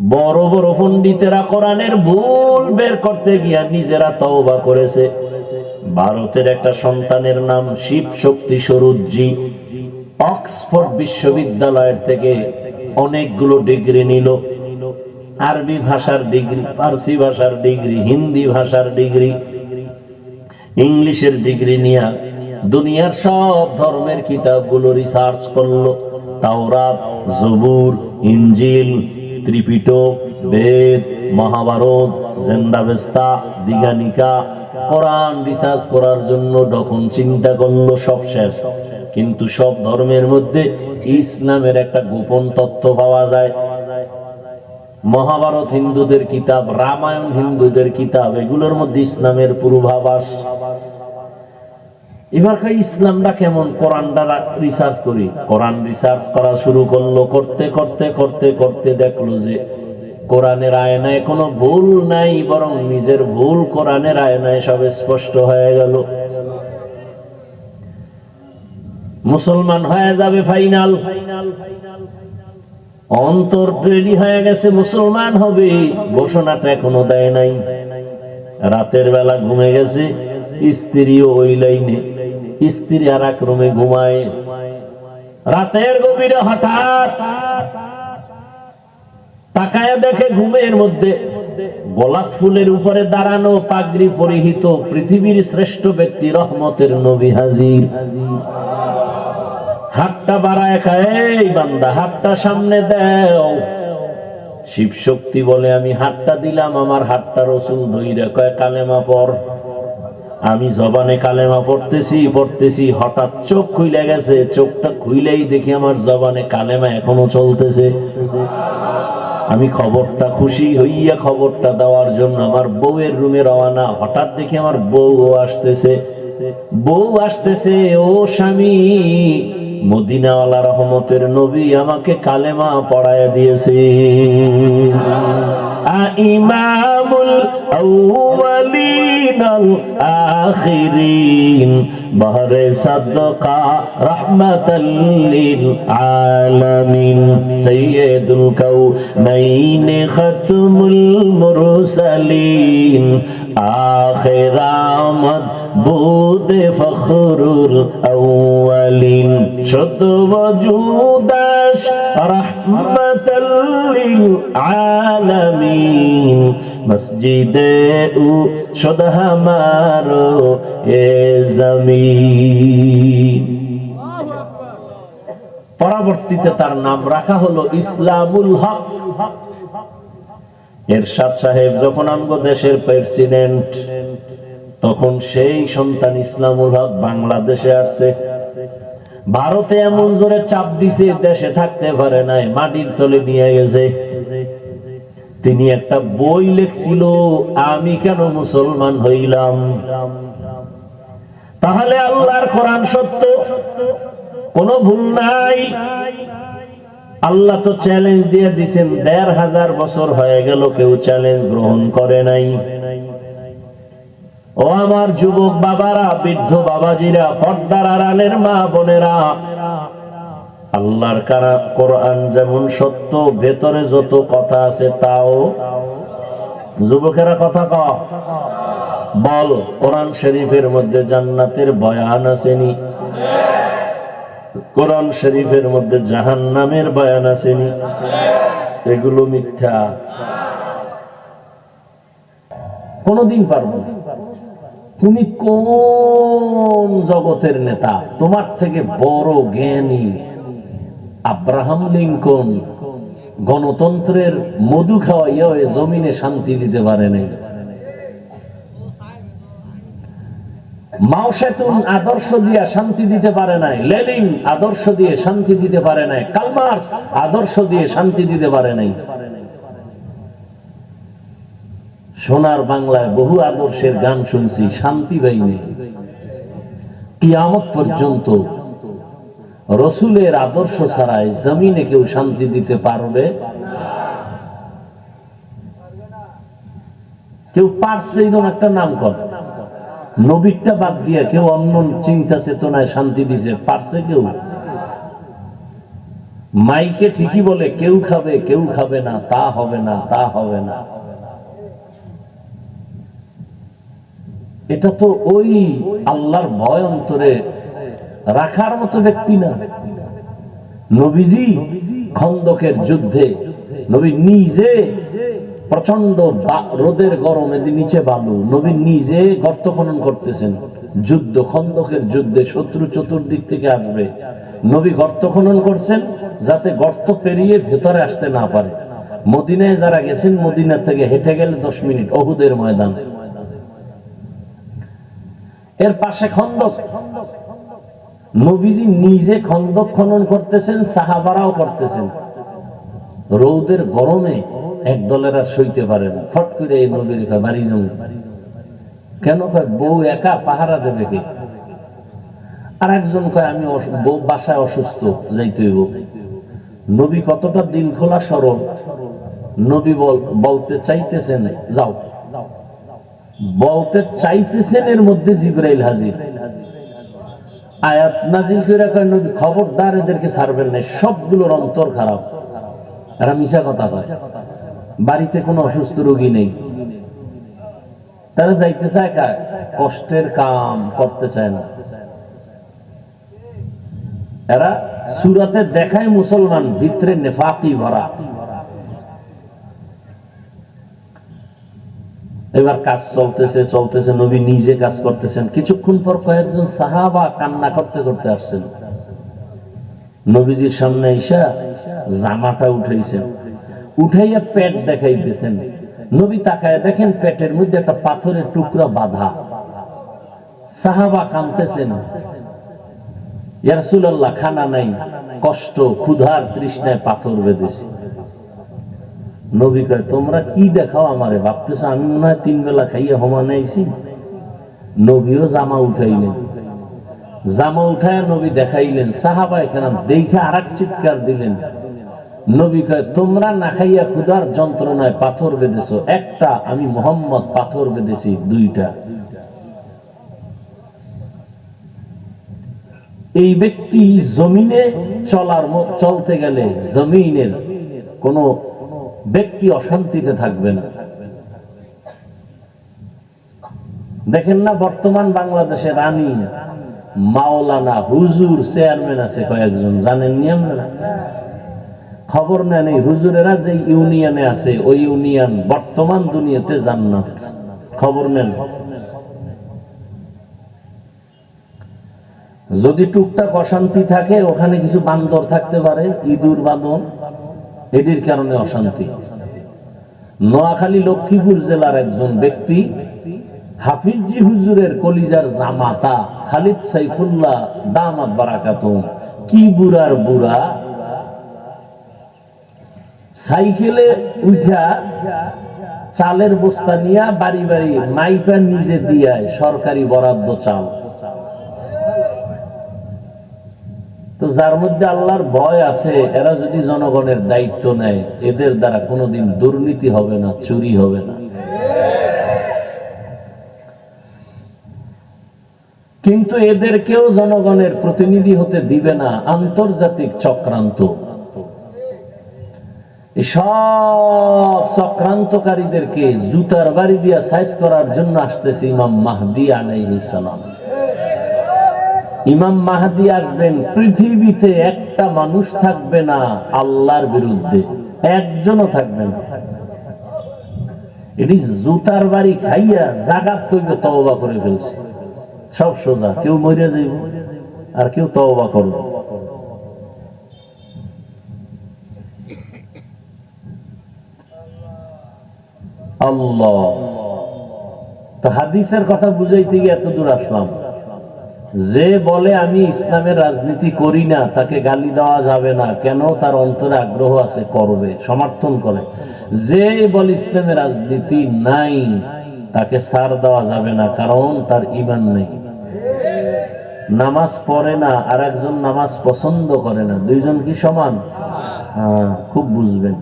বড় বড় পণ্ডিতেরা কোরআনের ভুল বের করতে গিয়া নিজেরা তওবা করেছে। ভারতের একটা সন্তানের নাম শিব শক্তি সরুজ্জি অক্সফোর্ড বিশ্ববিদ্যালয়ের থেকে অনেকগুলো ডিগ্রি নিল। আরবি ভাষার ডিগ্রি, ফার্সি ভাষার ডিগ্রি, হিন্দি ভাষার ডিগ্রি, ইংলিশের ডিগ্রি নিয়া দুনিয়ার সব ধর্মের কিতাবগুলো রিসার্চ করল। তাওরাত, জবুর ইঞ্জিল ত্রিপিটক, বেদ, মহাভারত, জেন্দাবেস্তা, দিগানিকা, কোরআন রিসার্চ করার জন্য যখন চিন্তা করল সব শেষ। কিন্তু সব ধর্মের মধ্যে ইসলামের একটা গোপন তথ্য পাওয়া যায়। মহাভারত হিন্দুদের কিতাব, রামায়ণ হিন্দুদের কিতাব, এগুলোর মধ্যে ইসলামের পূর্বাভাস। এবার কই ইসলামটা কেমন? কোরআনটা রিসার্চ করি। কোরআন রিসার্চ করা শুরু করল, করতে করতে করতে করতে দেখল যে কোরআনের আয়নায় কোনো ভুল নাই, বরং নিজের ভুল কোরআনের আয়নায় সব স্পষ্ট হয়ে গেল। মুসলমান হয়ে যাবে ফাইনাল অন্তর রেডি হয়ে গেছে, মুসলমান হবে, ঘোষণাটা এখনও দেয় নাই। রাতের বেলা ঘুমে গেছে, স্ত্রীও ওই লাইনে। স্ত্রী আর এক রুমে ঘুমায়। রাতের গভীরে হঠাৎ তাকায় দেখে ঘুমের মধ্যে গোলাপ ফুলের উপরে দাঁড়ানো পাগড়ি পরিহিত পৃথিবীর শ্রেষ্ঠ ব্যক্তি রহমতের নবী হাজির। হাতটা বাড়ায় খায় বান্দা, হাতটা সামনে দেও। শিব শক্তি বলে, আমি হাতটা দিলাম, আমার হাতটা রসুল ধইরে কয় কালেমা পর। আমি জবানে কালেমা পড়তেছি পড়তেছি, হঠাৎ চোখ খুইলে গেছে, চোখটা খুইলেই দেখি আমার জবানে কালেমা এখনও চলতেছে। আমি খবরটা খুশি হইয়া খবরটা দেওয়ার জন্য আমার বউয়ের রুমে রওয়ানা হঠাৎ দেখি আমার বউ আসতেছে। বউ আসতেছে, ও স্বামী, মদিনাওয়ালা রহমতের নবী আমাকে কালেমা পড়ায় দিয়েছে ইমামুল বহরে সাদকা রাহমাতাল লিল আলামিন। সাইয়্যিদুল কাউনাইন খাতমুল মুরসালিন। আখির আমদ বুদে ফখরুল আউয়ালিন। শত ওজুদাস রাহমাতাল লিল আলামিন। মসজিদে উ শত হামারো এ জমিন। পরবর্তীতে তার নাম রাখা হলো ইসলামুল হক। এরশাদ সাহেব যখন আমগো দেশের প্রেসিডেন্ট, তখন সেই সন্তান ইসলামুল হক বাংলাদেশে আসছে। ভারতে এমন জোরে চাপ দিছে, দেশে থাকতে পারে নাই, মাটির তলে নিয়ে গেছে। তিনি একটা বই লেখছিল, আমি কেন মুসলমান হইলাম? তাহলে আল্লাহর কোরআন সত্য? কোনো ভুল নাই। আল্লাহ তো চ্যালেঞ্জ দিয়ে দিছেন, দেড় হাজার বছর হয়ে গেল কেউ চ্যালেঞ্জ গ্রহণ করে নাই। ও আমার যুবক বাবারা, বৃদ্ধ বাবাজিরা, পর্দার আড়ালের মা বোনেরা আল্লাহর কারা কোরআন যেমন সত্য, ভেতরে যত কথা আছে তাও। যুবকেরা কথা ক বল, কোরআন শরীফের মধ্যে জান্নাতের বয়ান আসেনি? কোরআন শরীফের মধ্যে জাহান নামের বয়ান আসেনি? এগুলো মিথ্যা। কোনদিন পারব তুমি কোন জগতের নেতা? তোমার থেকে বড় জ্ঞানী। আব্রাহাম লিঙ্কন গণতন্ত্রের মধু খাওয়াইয়া জমিনে শান্তি দিতে পারে নাই। মাও সেতুন আদর্শ দিয়ে শান্তি দিতে পারে নাই লেলিন আদর্শ দিয়ে শান্তি দিতে পারে নাই, কালমার্স আদর্শ দিয়ে শান্তি দিতে পারে নাই। সোনার বাংলায় বহু আদর্শের গান শুনছি, শান্তি পাইনি কিয়ামত পর্যন্ত রসুলের আদর্শ ছাড়াই জমিনে কেউ শান্তি দিতে পারবে? কেউ পারছে এরকম একটা নাম কর। নবীরটা বাদ দিয়ে কেউ অন্য চিন্তা চেতনায় শান্তি দিছে, পারছে কেউ? মাইকে ঠিকই বলে, কেউ খাবে কেউ খাবে না, তা হবে না, তা হবে না। এটা তো ওই আল্লাহর ভয় অন্তরে রাখার মতো ব্যক্তি না। নবীজি খন্দকের যুদ্ধে, নবী নিজে প্রচণ্ড রোদের গরমে নিচে বালু, নবী নিজে গর্ত খনন করতেছেন। যুদ্ধ খন্দকের যুদ্ধে শত্রু চতুর্দিক থেকে আসবে। নবী গর্ত খনন করছেন যাতে গর্ত পেরিয়ে ভেতরে আসতে না পারে। মদিনায় যারা গেছেন, মদিনা থেকে হেঁটে গেলে দশ মিনিট অহুদের ময়দান। এর পাশে খন্দক। নবীজি নিজে খন্দক খনন করতেছেন, সাহাবারাও করতেছেন। রৌদের গরমে এক দলের আর সইতে পারে না। ফট করে এই নবীর বাড়ি জমি কেন কয়, বউ একা পাহারা দেবে কে? আর একজন কয়, আমি বউ বাসায় অসুস্থ, যাইতে হইব। নবী কতটা দিন খোলা সরল। নবী বল, বলতে চাইতেছেন, যাও। বলতে চাইতেছেন এর মধ্যে জিব্রাইল হাজির। আয়াত নাজিল করে কয়, নবী খবরদার এদেরকে ছাড়বেন না, সবগুলোর অন্তর খারাপ। এরা মিশা কথা কয়। বাড়িতে কোনো অসুস্থ রোগী নেই। তারা যাইতে চায় কায় কষ্টের কাম করতে চায় না। এরা সুরাতে দেখায় মুসলমান, ভিতরে নেফাকি ভরা। এবার কাজ চলতেছে চলতেছে, নবী নিজে কাজ করতেছেন। কিছুক্ষণ পর কয়েকজন সাহাবা কান্না করতে করতে আসছেন। নবীজির সামনে ঈশা জামাটা উঠাইছেন। উঠাইয়া পেট দেখাইতেছেন। নবী তাকায় দেখেন পেটের মধ্যে একটা পাথরের টুকরা বাঁধা। সাহাবা কানতেছেন ইয়ারসুল্লাহ খানা নাই, কষ্ট, ক্ষুধার তৃষ্ণায় পাথর বেঁধেছে। নবী কয়, তোমরা কি দেখাও আমারে? ভাবতেছো, আমি মনে হয় তিন বেলা খাইয়ে হমানে আইছি নবীও জামা উঠাইলেন। জামা উঠায় নবী দেখাইলেন। সাহাবা এখানে দেখে আর চিৎকার দিলেন। নবী কয়, তোমরা না খাইয়া ক্ষুধার যন্ত্রণায় পাথর বেঁধেছো। একটা, আমি মোহাম্মদ পাথর বেঁধেছি, দুইটা। এই ব্যক্তি জমিনে চলার চলতে গেলে জমিনের কোন ব্যক্তি অশান্তিতে থাকবে না। দেখেন না, বর্তমান বাংলাদেশে রানী মাওলানা হুজুর চেয়ারম্যান আছে কয়েকজন জানেন নি আপনারা? খবর নেন এই হুজুরেরা যে ইউনিয়নে আছে, ওই ইউনিয়ন বর্তমান দুনিয়াতে জান্নাত। খবর নেন। যদি টুকটাক অশান্তি থাকে, ওখানে কিছু বান্দর থাকতে পারে, ইঁদুর বাঁধন এটির কারণে অশান্তি। নোয়াখালী লক্ষ্মীপুর জেলার একজন ব্যক্তি, হাফিজি হুজুরের কলিজার জামাতা খালিদ সাইফুল্লাহ দামাত বারাকাত কি বুড়ার বুড়া? সাইকেলে উঠা চালের বস্তা নিয়া বাড়ি বাড়ি মাইপা নিজে দিয়ায় সরকারি বরাদ্দ চাল তো যার মধ্যে আল্লাহর ভয় আছে, এরা যদি জনগণের দায়িত্ব নেয়, এদের দ্বারা কোনোদিন দুর্নীতি হবে না, চুরি হবে না। কিন্তু এদেরকেও জনগণের প্রতিনিধি হতে দিবে না, আন্তর্জাতিক চক্রান্ত। সব চক্রান্তকারীদেরকে জুতার বাড়ি দিয়া সাইজ করার জন্য আসতেছে ইমাম মাহদি আলাইহিস সালাম। ইমাম মাহাদি আসবেন, পৃথিবীতে একটা মানুষ থাকবে না আল্লাহর বিরুদ্ধে, একজনও থাকবে না। এটি জুতার বাড়ি খাইয়া জাগাত কইবে, তওবা করে ফেলছে। সব সোজা, কেউ মরে যাইব আর কেউ তওবা করবে। আল্লাহ। তো হাদিসের কথা বুঝাইতে গিয়ে এত দূর আসলাম। যে বলে আমি ইসলামের রাজনীতি করি না, তাকে গালি দেওয়া যাবে না। কেন? তার অন্তরে আগ্রহ আছে করবে, সমর্থন করে। যে বলে ইসলামের রাজনীতি নাই, তাকে সার দেওয়া যাবে না, কারণ তার ইমান নেই। নামাজ পড়ে না আর একজন নামাজ পছন্দ করে না, দুইজন কি সমান? খুব বুঝবেন।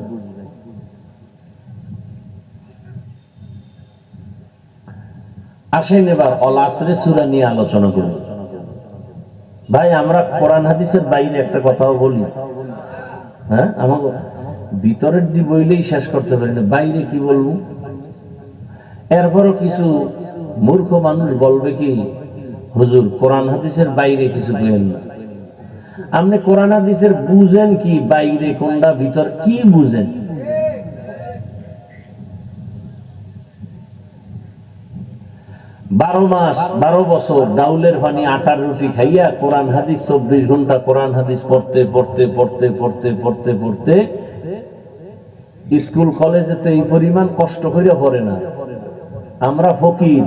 আসেন এবার অল আসরে সুরা নিয়ে আলোচনা করি। ভাই, আমরা কোরআন হাদিসের বাইরে একটা কথাও বলি। হ্যাঁ? আমাকে ভিতরের দি বইলেই শেষ করতে পারি না, বাইরে কি বলব? এরপরও কিছু মূর্খ মানুষ বলবে কি, হুজুর, কোরআন হাদিসের বাইরে কিছু বলেন না। আপনি কোরআন হাদিসের বুঝেন কি, বাইরে কোনটা, ভিতর কি বুঝেন? বারো মাস, বারো বছর, ডাউলের পানি আটার রুটি খাইয়া কোরআন হাদিস, চব্বিশ ঘণ্টা কোরআন হাদিস পড়তে পড়তে পড়তে পড়তে পড়তে পড়তে, স্কুল, কলেজে তো এই পরিমাণ কষ্ট করে পড়ে না। আমরা ফকির।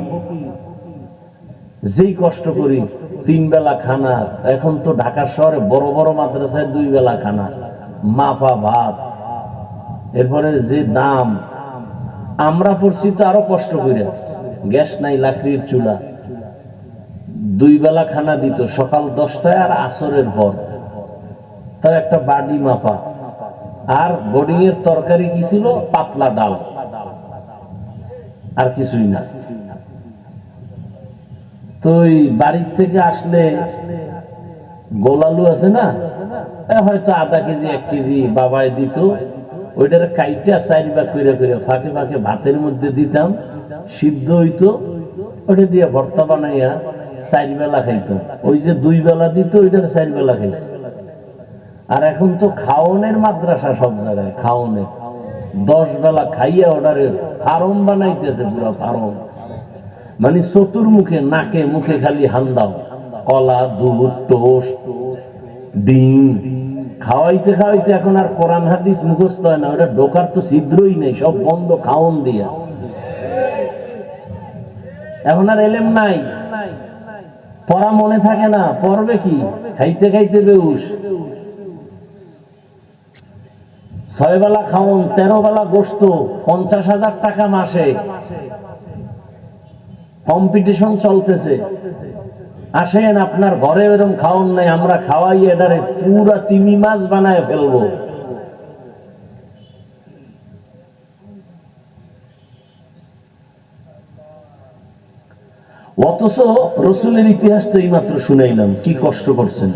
যেই কষ্ট করি, তিন বেলা খানা, এখন তো ঢাকা শহরে বড় বড় মাদ্রাসায় দুই বেলা খানা, মাফা ভাত। এরপরে যে দাম, আমরা পড়ছি তো আরও কষ্ট করে গ্যাস নাই, লাকড়ির চুলা। দুই বেলা খানা দিত, সকাল দশটায় আর আসরের পর। তার একটা বাডি মাপা। আর বোর্ডিং এর তরকারি কি ছিল? পাতলা ডাল। আর কিছুই না। তো ওই বাড়ির থেকে আসলে গোলালু আছে না? হয়তো আধা কেজি, এক কেজি বাবায় দিত। ওইটার কাইটা চারি বা করে করে ফাঁকে ফাঁকে ভাতের মধ্যে দিতাম। সিদ্ধ হইতো, ওটা দিয়ে ভর্তা বানাইয়া চারি বেলা খাইতাম ওই যে দুই বেলা দিত, ওইটার চারি বেলা খাইছে। আর এখন তো খাওনের মাদ্রাসা সব জায়গায় খাওনের দশ বেলা খাইয়া ওটারে ফার্ম বানাইতেছে পুরো ফার্ম। মানে চতুর্মুখে, নাকে মুখে খালি হান্দাও। কলা, দুধ, টোস্ট, ডিম। খাওয়াইতে খাওয়াইতে এখন আর কোরআন হাদিস মুখস্থ হয় না, ওটা ঢোকার তো ছিদ্রই নেই, সব বন্ধ খাওন দিয়া। এখন আর এলেম নাই। পড়া মনে থাকে না, পড়বে কি? খাইতে খাইতে বেউস ছয় বেলা খাওন তেরো বেলা গোস্ত পঞ্চাশ হাজার টাকা মাসে। কম্পিটিশন চলতেছে। আসেন, আপনার ঘরে এরকম খাওন নাই, আমরা খাওয়াই এটারে পুরা তিমি মাছ বানায় ফেলব। অথচ রসুলের ইতিহাস তো এইমাত্র শুনাইলাম, কি কষ্ট করছেন?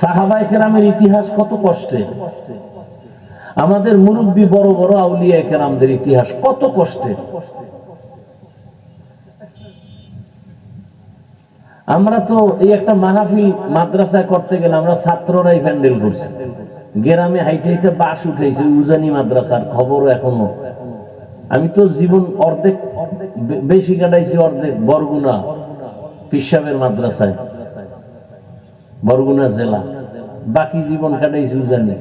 সাহাবাই কেরামের ইতিহাস কত কষ্টে? আমাদের মুরব্বী বড় বড় আউলিয়া কেরামদের ইতিহাস কত কষ্টে? আমরা তো এই একটা মাহফিল মাদ্রাসায় করতে গেলে আমরা ছাত্ররাই প্যান্ডেল করছি। গ্রামে হাইটে হাইটে বাস উঠেছে উজানি মাদ্রাসার খবরও এখনও। আমি তো জীবন অর্ধেক বেশি কাটাইছি অর্ধেক বরগুনা পিসাবের মাদ্রাসায়, বরগুনা জেলা। বাকি জীবন কাটাইছি উজানি।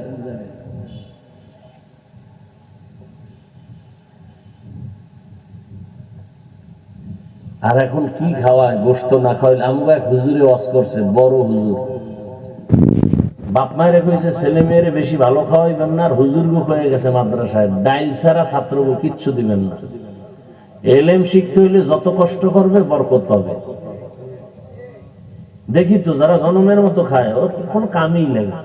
আর এখন কি খাওয়ায়? গোস্ত না খাওয়াইলে আমাকে এক হুজুরে ওয়াজ করছে, বড় হুজুর। বাপ মায়ের কইছে, ছেলে মেয়েরে বেশি ভালো খাওয়াইবেন না আর হুজুর গো হয়ে গেছে মাদ্রাসায়। ডাইল ছাড়া ছাত্রগো কিচ্ছু দিবেন না। এলেম শিখতে হইলে যত কষ্ট করবে, বরকত পাবে। দেখি তো, যারা জনমের মতো খায়, ওর কোন কামই লাগে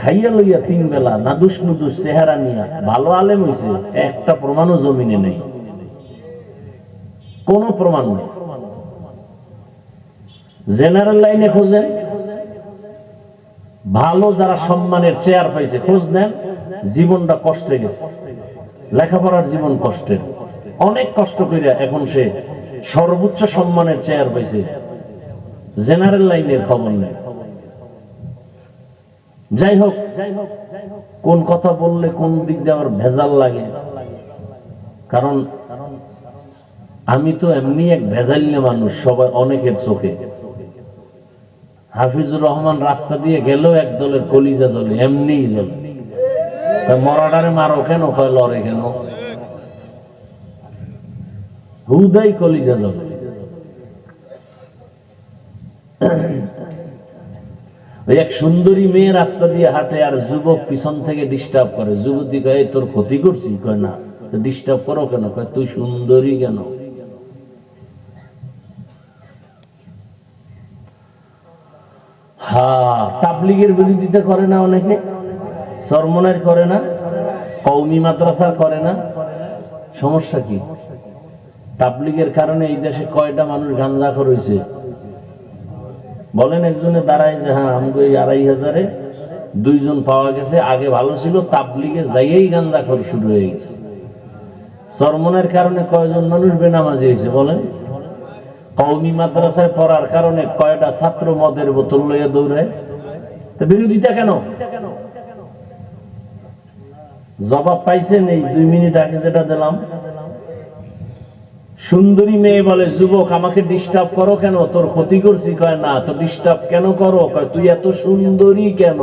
খাইয়া লইয়া তিন বেলা, নাদুস নুদুস চেহারা নিয়া, ভালো আলেম হইছে, একটা প্রমাণও জমিনে নেই। কোন প্রমাণ নেই। জেনারেল লাইনে খোঁজেন। ভালো যারা সম্মানের চেয়ার পাইছে, খোঁজ নেন, জীবনটা কষ্টে গেছে। লেখাপড়ার জীবন কষ্টের অনেক কষ্ট কইরা এখন সে সর্বোচ্চ সম্মানের চেয়ার পাইছে, জেনারেল লাইনের খবর নেই যাই হোক, কোন কথা বললে কোন দিক দিয়ে আমার ভেজাল লাগে? কারণ আমি তো এমনি এক ভেজালিয়া মানুষ, সবাই অনেকের চোখে। হাফিজুর রহমান রাস্তা দিয়ে গেলেও এক দলের কলিজা জ্বলে এমনিই জ্বলে। কয়, মরাডারে মারো কেন? কয় লড়ে কেন? হুদাই কলিজা ওই এক সুন্দরী মেয়ে রাস্তা দিয়ে হাঁটে আর যুবক পিছন থেকে ডিস্টার্ব করে। যুবতী কয় "এই তোর ক্ষতি করছি? কয় না। ডিস্টার্ব করো কেন? কয় তুই সুন্দরী কেন? তাবলিগের বিরোধিতা করে না অনেকে? সরমনের করে না? কৌমি করে না? সমস্যা কি? তাবলিগের কারণে এই দেশে কয়টা মানুষ বলেন একজনে দাঁড়ায় যে হ্যাঁ এই আড়াই হাজারে দুইজন পাওয়া গেছে, আগে ভালো ছিল, তাবলিগে যাইয়েই গাঞ্জাখর শুরু হয়ে গেছে। চরমনের কারণে কয়জন মানুষ বেনামাজি হয়েছে, বলেন? কৌমি মাদ্রাসায় পড়ার কারণে কয়টা ছাত্র মদের বোতল লইয়া দৌড়ায়? তো বিরোধিতা কেন? জবাব পাইছেন এই দুই মিনিট আগে যেটা দিলাম। সুন্দরী মেয়ে বলে, যুবক, আমাকে ডিস্টার্ব করো কেন? তোর ক্ষতি করছি। কয়, না, তো ডিস্টার্ব কেন করো? কয়, তুই এত সুন্দরী কেন?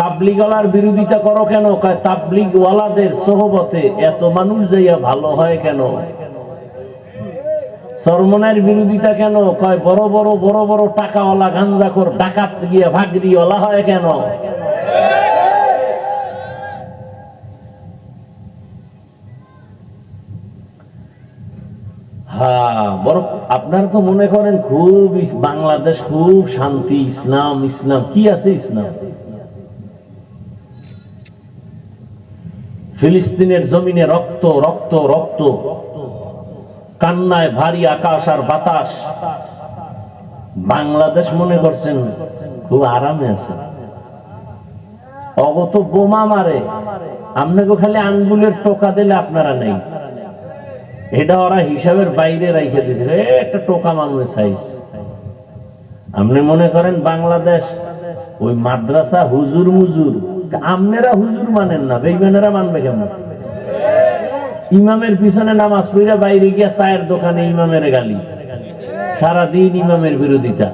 তাবলিগওয়ালার বিরোধিতা করো কেন? কয়, তাবলিগওয়ালাদের সহবতে এত মানুষ যাইয়া ভালো হয় কেন? সরমনের বিরোধিতা কেন? কয়, বড় বড় বড় বড় টাকাওয়ালা গাঞ্জাখোর, ডাকাত গিয়া ভাগরিওয়ালা হয় কেন? হ্যাঁ আপনারা তো মনে করেন খুব বাংলাদেশ খুব শান্তি, ইসলাম ইসলাম, কি আছে ইসলাম? ফিলিস্তিনের জমিনে রক্ত রক্ত রক্ত। কান্নায় ভারী আকাশ আর বাতাস। বাংলাদেশ মনে করছেন খুব আরামে আছে। অগত বোমা মারে। আপনাকে খালি আঙ্গুলের টোকা দিলে আপনারা নেই। এটা ওরা হিসাবের বাইরে রাইখে দিয়েছে একটা টোকা মানুষের সাইজ। আপনি মনে করেন বাংলাদেশ ওই মাদ্রাসা হুজুর মুজুর? আপনারা হুজুর মানেন না, বেইমানেরা মানবে কেমন? ইমামের পিছনে নামাজ পড়া বাইরে গিয়া চায়ের দোকানে ইমামের গালি। সারাদিন ইমামের বিরোধিতা।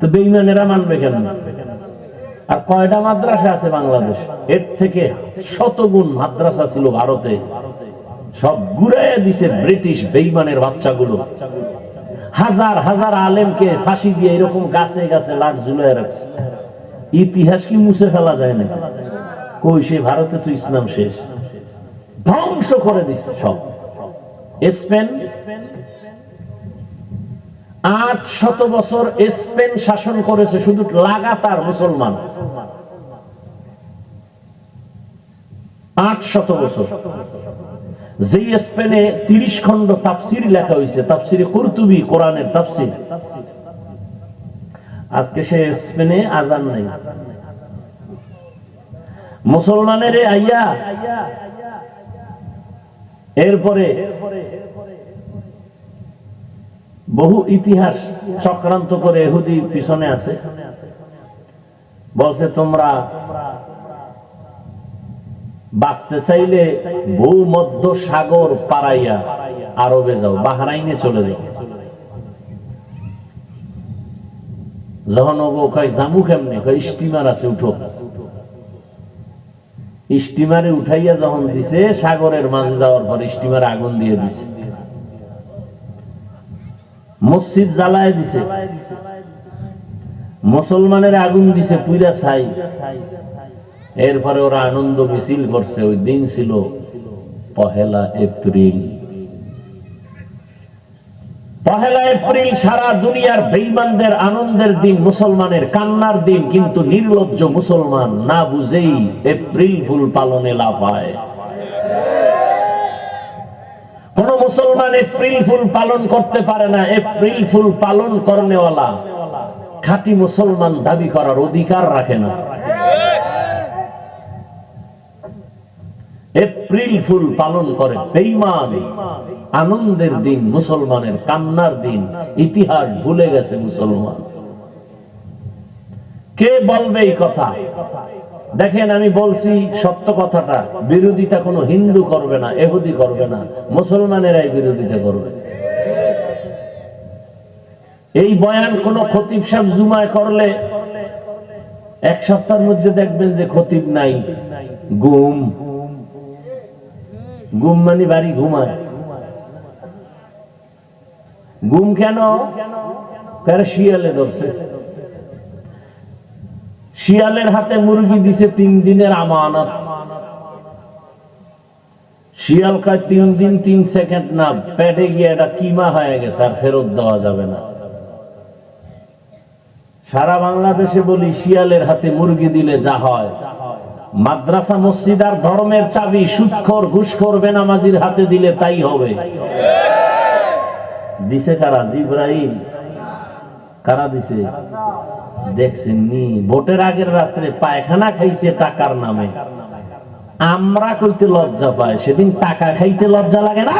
তো বেইমানেরা মানবে কেন আর কয়টা মাদ্রাসা আছে বাংলাদেশ? এর থেকে শতগুণ মাদ্রাসা ছিল ভারতে। সব ঘুরাইয়া দিছে ব্রিটিশ বেইমানের বাচ্চাগুলো। হাজার হাজার আলেমকে ফাঁসি দিয়ে এরকম গাছে গাছে লাখ ঝুলাই রাখছে। ইতিহাস কি মুছে ফেলা যায় না কই সে ভারতে তো ইসলাম শেষ। ধ্বংস করে দিছে সব। স্পেন, আট শত বছর স্পেন শাসন করেছে শুধু লাগাতার মুসলমান। আট শত বছর। যে স্পেনে তিরিশ খন্ড তাফসির লেখা হয়েছে, তাফসিরে কুরতুবি কোরআনের তাফসির। আজকে সে স্পেনে আজান নাই। মুসলমানের আইয়া এরপরে বহু ইতিহাস চক্রান্ত করে এহুদি পিছনে আছে। বলছে, তোমরা বাঁচতে চাইলে ভূমধ্য সাগর পারাইয়া আরবে যাও, বাহরাইনে চলে যাও। যখন ওগো কয়, জামু কেমনে? কয়, স্টিমার আছে, উঠো। স্টিমারে উঠাইয়া যখন দিছে, সাগরের মাঝে যাওয়ার পর স্টিমারে আগুন দিয়ে দিছে। মসজিদ জ্বালায় দিছে। মুসলমানের আগুন দিছে, পুইরা ছাই। এরপরে ওরা আনন্দ মিছিল করছে। ওই দিন ছিল পহেলা এপ্রিল। পহেলা এপ্রিল সারা দুনিয়ার বেইমানদের আনন্দের দিন, মুসলমানের কান্নার দিন, কিন্তু নির্লজ্জ মুসলমান না বুঝেই এপ্রিল ফুল পালনে লাফায় কোন মুসলমান এপ্রিল ফুল পালন করতে পারে না, এপ্রিল ফুল পালন করনেওয়ালা। খাঁটি মুসলমান দাবি করার অধিকার রাখে না। এপ্রিল ফুল পালন করে বেইমান আনন্দের দিন, মুসলমানের কান্নার দিন, ইতিহাস ভুলে গেছে মুসলমান। কে বলবে এই কথা? দেখেন, আমি বলছি সত্য কথাটা, বিরোধিতা কোনো হিন্দু করবে না, এহুদি করবে না, মুসলমানেরাই বিরোধিতা করবে। এই বয়ান কোন খতিব সাহেব জুমায় করলে, এক সপ্তাহের মধ্যে দেখবেন যে খতিব নাই, গুম। গুম মানে বাড়ি ঘুমায়। গুম কেন? শিয়ালে ধরছে। শিয়ালের হাতে মুরগি দিছে তিন দিনের আমানত। শিয়াল কয়, তিন দিন, তিন সেকেন্ড না, পেটে গিয়ে এটা কিমা হয়ে গেছে, আর ফেরত দেওয়া যাবে না। সারা বাংলাদেশে বলি, শিয়ালের হাতে মুরগি দিলে যা হয়। মাদ্রাসা, মসজিদ আর ধর্মের চাবি, সুৎখর, ঘুষখোর, বেনামাজির হাতে দিলে তাই হবে। দিছে কারা? জিব্রাইল। কারা দিছে? দেখছেন নি ভোটের আগের রাত্রে পায়খানা খাইছে টাকার নামে। আমরা কইতে লজ্জা পাই সেদিন টাকা খাইতে লজ্জা লাগে না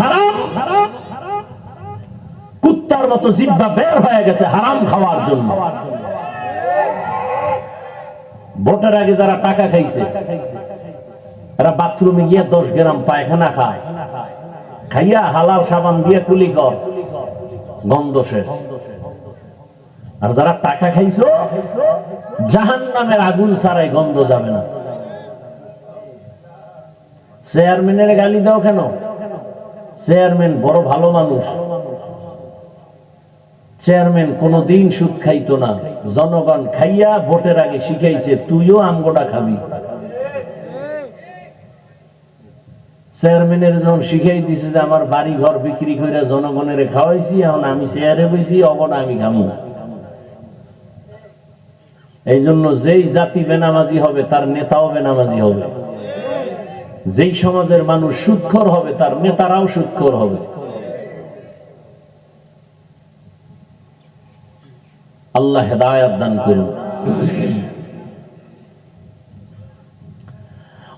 খারাপ? কুত্তার মতো জিব্বা বের হয়ে গেছে হারাম খাওয়ার জন্য। ভোটের আগে যারা টাকা খাইছে, এরা বাথরুমে গিয়ে দশ গ্রাম পায়খানা খায়। খাইয়া হালাল সাবান দিয়ে কুলি কর। গন্ধ শেষ। আর যারা টাকা খাইছো জাহান নামের আগুন ছাড়াই গন্ধ যাবে না। চেয়ারম্যানের গালি দাও কেন? চেয়ারম্যান বড় ভালো মানুষ। চেয়ারম্যান কোনদিন সুদ খাইতো না। জনগণ খাইয়া ভোটের আগে শিখাইছে, তুইও আমগোটা খাবি। চেয়ারম্যানের যখন শিখাই দিছে যে আমার বাড়ি ঘর বিক্রি করে জনগণের খাওয়াইছি, এখন আমি চেয়ারে বইছি অগটা আমি খামু। এই জন্য যেই জাতি বেনামাজি হবে, তার নেতাও বেনামাজি হবে। যেই সমাজের মানুষ সুৎখর হবে, তার নেতারাও সুৎখর হবে। আল্লাহ হেদায়াত দান করুন।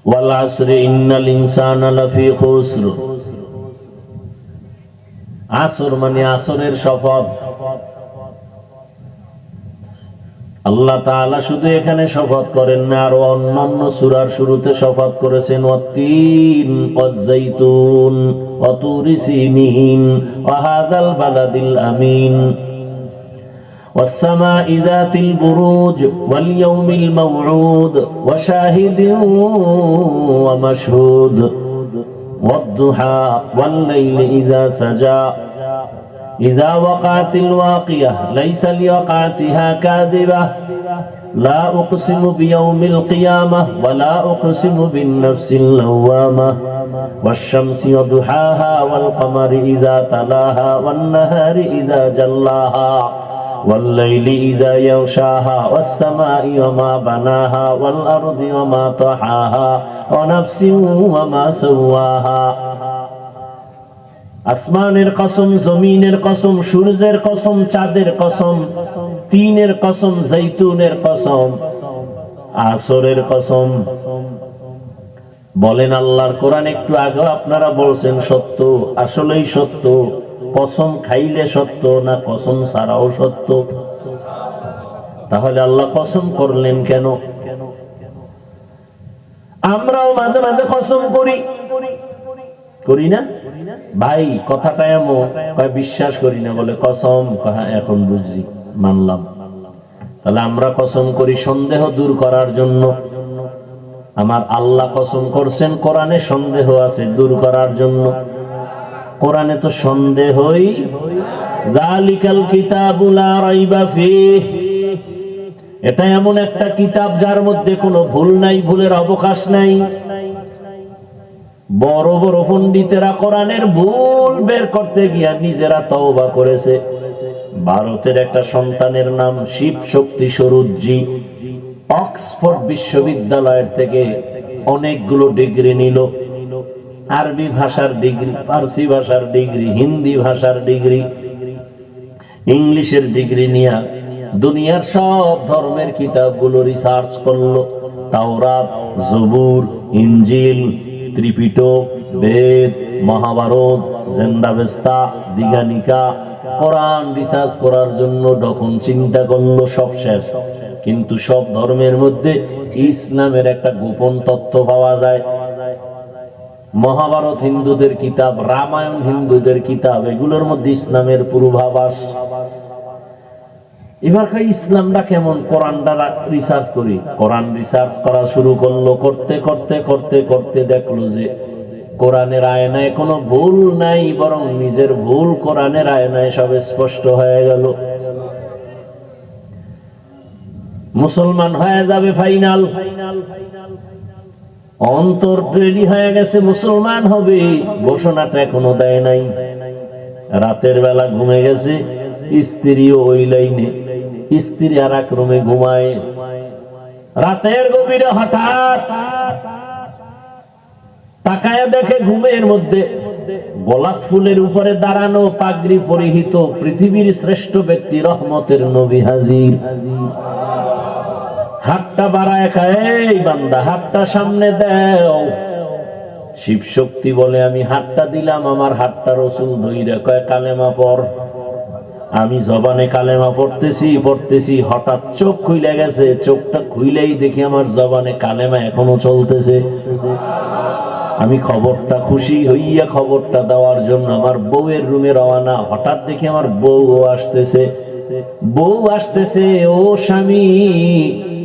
والعصر إن الإنسان لفي خسر আসর মানে আসরের শপথ আল্লাহ তাআলা শুধু এখানে শপথ করেন না আরো অন্যান্য সূরার শুরুতে শপথ করেছেন ওয়াত্তিন ওয়াজ্জাইতুন ওয়াতুরি সিনিন ওয়া হাযাল বালাদিল আমিন والسماء ذات البروج واليوم الموعود وشاهد ومشهود والضحى والليل إذا سجى. إذا وقعت الواقية ليس لوقعتها كاذبة. لا أقسم بيوم القيامة ولا أقسم بالنفس اللوامة. والشمس وضحاها والقمر إذا تلاها والنهار إذا جلاها. والليل إذا يغشاها والسماء وما بناها والأرض وما طحاها ونفس وما سواها আসমানের কসম জমিনের কসম সূর্যের কসম চাঁদের কসম তিনের কসম জৈতুনের কসম আসরের কসম বলেন আল্লাহর কোরআন একটু আগে আপনারা বলছেন সত্য আসলেই সত্য কসম খাইলে সত্য না কসম ছাড়াও সত্য? তাহলে আল্লাহ কসম করলেন কেন? আমরাও মাঝে মাঝে কসম করি। করি না? ভাই, কথাটা এমন বিশ্বাস করি না, বলে কসম কহা এখন বুঝছি, মানলাম। তাহলে আমরা কসম করি সন্দেহ দূর করার জন্য। আমার আল্লাহ কসম করছেন, কোরআনে সন্দেহ আছে দূর করার জন্য। কোরআনে তো সন্দেহই। জালিকাল কিতাবুলা রাইবা ফিহ। এটা এমন একটা কিতাব যার মধ্যে কোনো ভুল নাই, ভুলের অবকাশ নাই। বড় বড় পণ্ডিতেরা কোরআনের ভুল বের করতে গিয়া নিজেরা তওবা করেছে। ভারতের একটা সন্তানের নাম শিব শক্তি সরুজ্জি অক্সফোর্ড বিশ্ববিদ্যালয়ের থেকে অনেকগুলো ডিগ্রি নিল। আরবি ভাষার ডিগ্রি ফার্সি ভাষার ডিগ্রি, হিন্দি ভাষার ডিগ্রি, ইংলিশের ডিগ্রি নিয়া দুনিয়ার সব ধর্মের কিতাবগুলো রিসার্চ করল। তাওরাত, জবুর ইঞ্জিল ত্রিপিটক, বেদ, মহাভারত, জেন্দাবেস্তা, দিগানিকা, কোরআন রিসার্চ করার জন্য তখন চিন্তা করল সব শেষ। কিন্তু সব ধর্মের মধ্যে ইসলামের একটা গোপন তথ্য পাওয়া যায়। মহাভারত হিন্দুদের কিতাব, রামায়ণ হিন্দুদের কিতাব, এগুলোর মধ্যে ইসলামের পূর্বাভাস। এবার ইসলামটা কেমন? কোরআনটা রিসার্চ করি। কোরআন রিসার্চ করা শুরু করল, করতে করতে করতে করতে দেখল যে কোরআনের আয়নায় কোনো ভুল নাই, বরং নিজের ভুল কোরআনের আয়নায় সব স্পষ্ট হয়ে গেল। মুসলমান হয়ে যাবে ফাইনাল ফাইনাল ফাইনাল অন্তর রেডি হয়ে গেছে, মুসলমান হবে। ঘোষণাটা এখনও দেয় নাই। রাতের বেলা ঘুমে গেছে, স্ত্রীও ওই লাইনে। স্ত্রী আর এক রুমে ঘুমায়। রাতের গভীরে হঠাৎ তাকায় দেখে ঘুমের মধ্যে গোলাপ ফুলের উপরে দাঁড়ানো পাগড়ি পরিহিত পৃথিবীর শ্রেষ্ঠ ব্যক্তি রহমতের নবী হাজির। হাতটা বাড়ায় খায়, এই বান্দা, হাতটা সামনে দেও। শিব শক্তি বলে, আমি হাতটা দিলাম, আমার হাতটা রসুল ধইরে কয় কালেমা পর আমি জবানে কালেমা পড়তেছি পড়তেছি, হঠাৎ চোখ খুইলে গেছে, চোখটা খুইলেই দেখি আমার জবানে কালেমা এখনও চলতেছে। আমি খবরটা খুশি হইয়া খবরটা দেওয়ার জন্য আমার বউয়ের রুমে রওয়ানা হঠাৎ দেখি আমার বউ আসতেছে। বউ আসতেছে, ও স্বামী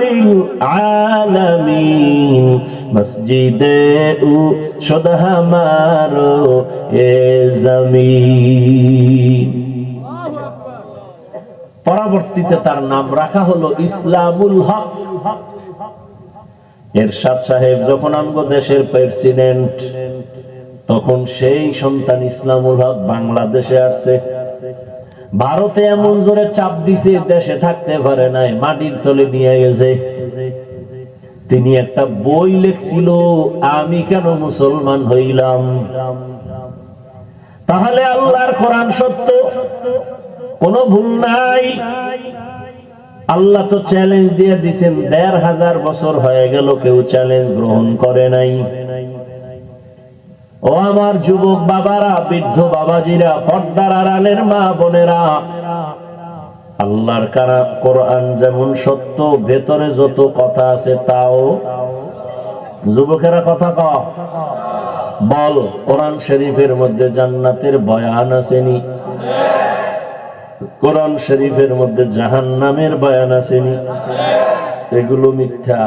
লিল আলামিন মসজিদে উ হামারো এ জমিন। পরবর্তীতে তার নাম রাখা হলো ইসলামুল হক। এরশাদ সাহেব যখন আমগো দেশের প্রেসিডেন্ট, তখন সেই সন্তান ইসলামুল হক বাংলাদেশে আসছে। ভারতে এমন জোরে চাপ দিছে, দেশে থাকতে পারে নাই, মাটির তলে নিয়ে গেছে। তিনি একটা বই লিখছিল, আমি কেন মুসলমান হইলাম? তাহলে আল্লাহর কোরআন সত্য? কোনো ভুল নাই। আল্লাহ তো চ্যালেঞ্জ দিয়ে দিছেন, দেড় হাজার বছর হয়ে গেল কেউ চ্যালেঞ্জ গ্রহণ করে নাই। ও আমার যুবক বাবারা, বৃদ্ধ বাবাজিরা, পর্দার আড়ালের মা বোনেরা, আল্লাহর কারা, কোরআন যেমন সত্য, ভেতরে যত কথা আছে তাও। যুবকেরা কথা ক বল, কোরআন শরীফের মধ্যে জান্নাতের বয়ান আসেনি? কোরআন শরীফের মধ্যে জাহান্নামের বয়ান আসেনি? এগুলো মিথ্যা।